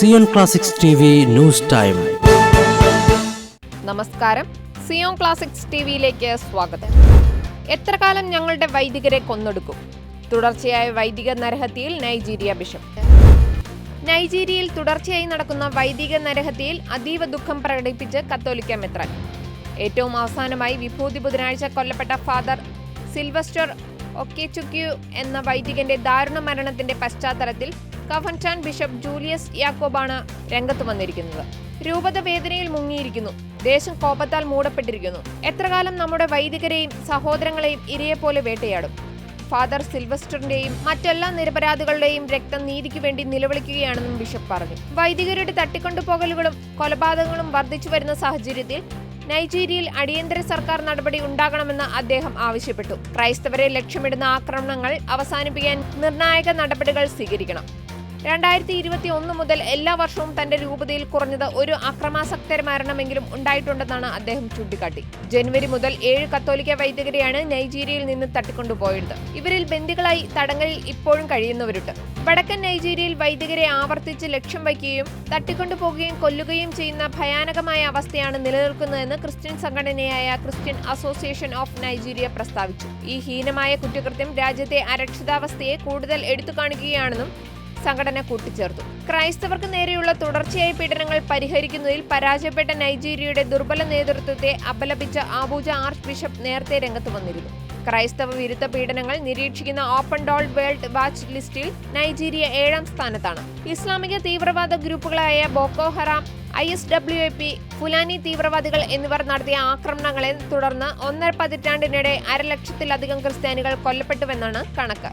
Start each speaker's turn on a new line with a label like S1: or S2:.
S1: Zion classics news time
S2: നമസ്കാരം. Zion classics ടിവിയിലേക്ക് സ്വാഗതം. എത്ര കാലം ഞങ്ങളുടെ വൈദികരെ കൊന്നൊടുക്കും? തുടർച്ചയായ വൈദിക നരഹത്യയിൽ നൈജീരിയ ബിഷപ്പ് നൈജീരിയയിൽ തുടർച്ചയായി നടക്കുന്ന വൈദിക നരഹത്യയിൽ അതീവ ദുഃഖം പ്രകടിപ്പിച്ച് കത്തോലിക്ക മെത്രാൻ. ഏറ്റവും അവസാനമായി വിഭൂതി ബുധനാഴ്ച കൊല്ലപ്പെട്ട ഫാദർ സിൽവസ്റ്റർ ഒക്കേചുക്യു എന്ന വൈദികന്റെ ദാരുണ മരണത്തിന്റെ പശ്ചാത്തലത്തിൽ കഫൻചാൻ ബിഷപ്പ് ജൂലിയസ് യാക്കോബാണ് രംഗത്ത് വന്നിരിക്കുന്നത്. രൂപത വേദനയിൽ മുങ്ങിയിരിക്കുന്നു. ദേശം കോപത്താൽ മൂടപ്പെട്ടിരിക്കുന്നു. എത്രകാലം നമ്മുടെ വൈദികരെയും സഹോദരങ്ങളെയും ഇരയെപ്പോലെ വേട്ടയാടും. ഫാദർ സിൽവസ്റ്ററിന്റെയും മറ്റെല്ലാ നിരപരാധികളുടെയും രക്തം നീതിക്ക് വേണ്ടി നിലവിളിക്കുകയാണെന്നും ബിഷപ്പ് പറഞ്ഞു. വൈദികരുടെ തട്ടിക്കൊണ്ടുപോകലുകളും കൊലപാതകങ്ങളും വർദ്ധിച്ചു വരുന്ന സാഹചര്യത്തിൽ നൈജീരിയയിൽ അടിയന്തര സർക്കാർ നടപടി ഉണ്ടാകണമെന്ന് അദ്ദേഹം ആവശ്യപ്പെട്ടു. ക്രൈസ്തവരെ ലക്ഷ്യമിടുന്ന ആക്രമണങ്ങൾ അവസാനിപ്പിക്കാൻ നിർണായക നടപടികൾ സ്വീകരിക്കണം. രണ്ടായിരത്തി ഇരുപത്തി ഒന്ന് മുതൽ എല്ലാ വർഷവും തന്റെ രൂപതയിൽ കുറഞ്ഞത് ഒരു അക്രമാസക്തര മരണമെങ്കിലും ഉണ്ടായിട്ടുണ്ടെന്നാണ് അദ്ദേഹം ചൂണ്ടിക്കാട്ടി. ജനുവരി മുതൽ ഏഴ് കത്തോലിക്ക വൈദികരെയാണ് നൈജീരിയയിൽ നിന്ന് തട്ടിക്കൊണ്ടുപോയത്. ഇവരിൽ ബന്ദികളായി തടങ്കലിൽ ഇപ്പോഴും കഴിയുന്നവരുണ്ട്. വടക്കൻ നൈജീരിയയിൽ വൈദികരെ ആവർത്തിച്ച് ലക്ഷ്യം വയ്ക്കുകയും തട്ടിക്കൊണ്ടുപോകുകയും കൊല്ലുകയും ചെയ്യുന്ന ഭയാനകമായ അവസ്ഥയാണ് നിലനിൽക്കുന്നതെന്ന് ക്രിസ്ത്യൻ സംഘടനയായ ക്രിസ്ത്യൻ അസോസിയേഷൻ ഓഫ് നൈജീരിയ പ്രസ്താവിച്ചു. ഈ ഹീനമായ കുറ്റകൃത്യം രാജ്യത്തെ അരക്ഷിതാവസ്ഥയെ കൂടുതൽ എടുത്തു കാണിക്കുകയാണെന്നും സംഘടന കൂട്ടിച്ചേർത്തു. ക്രൈസ്തവർക്ക് നേരെയുള്ള തുടർച്ചയായ പീഡനങ്ങൾ പരിഹരിക്കുന്നതിൽ പരാജയപ്പെട്ട നൈജീരിയയുടെ ദുർബല നേതൃത്വത്തെ അപലപിച്ച ആബൂജ ആർച്ച് ബിഷപ്പ് നേരത്തെ രംഗത്ത് വന്നിരുന്നു. ക്രൈസ്തവ വിരുദ്ധ പീഡനങ്ങൾ നിരീക്ഷിക്കുന്ന ഓപ്പൺ ഡോൾ വേൾഡ് വാച്ച് ലിസ്റ്റിൽ നൈജീരിയ ഏഴാം സ്ഥാനത്താണ്. ഇസ്ലാമിക തീവ്രവാദ ഗ്രൂപ്പുകളായ Boko Haram I S W A P Fulani തീവ്രവാദികൾ എന്നിവർ നടത്തിയ ആക്രമണങ്ങളെ തുടർന്ന് ഒന്നര പതിറ്റാണ്ടിനിടെ അരലക്ഷത്തിലധികം ക്രിസ്ത്യാനികൾ കൊല്ലപ്പെട്ടുവെന്നാണ് കണക്ക്.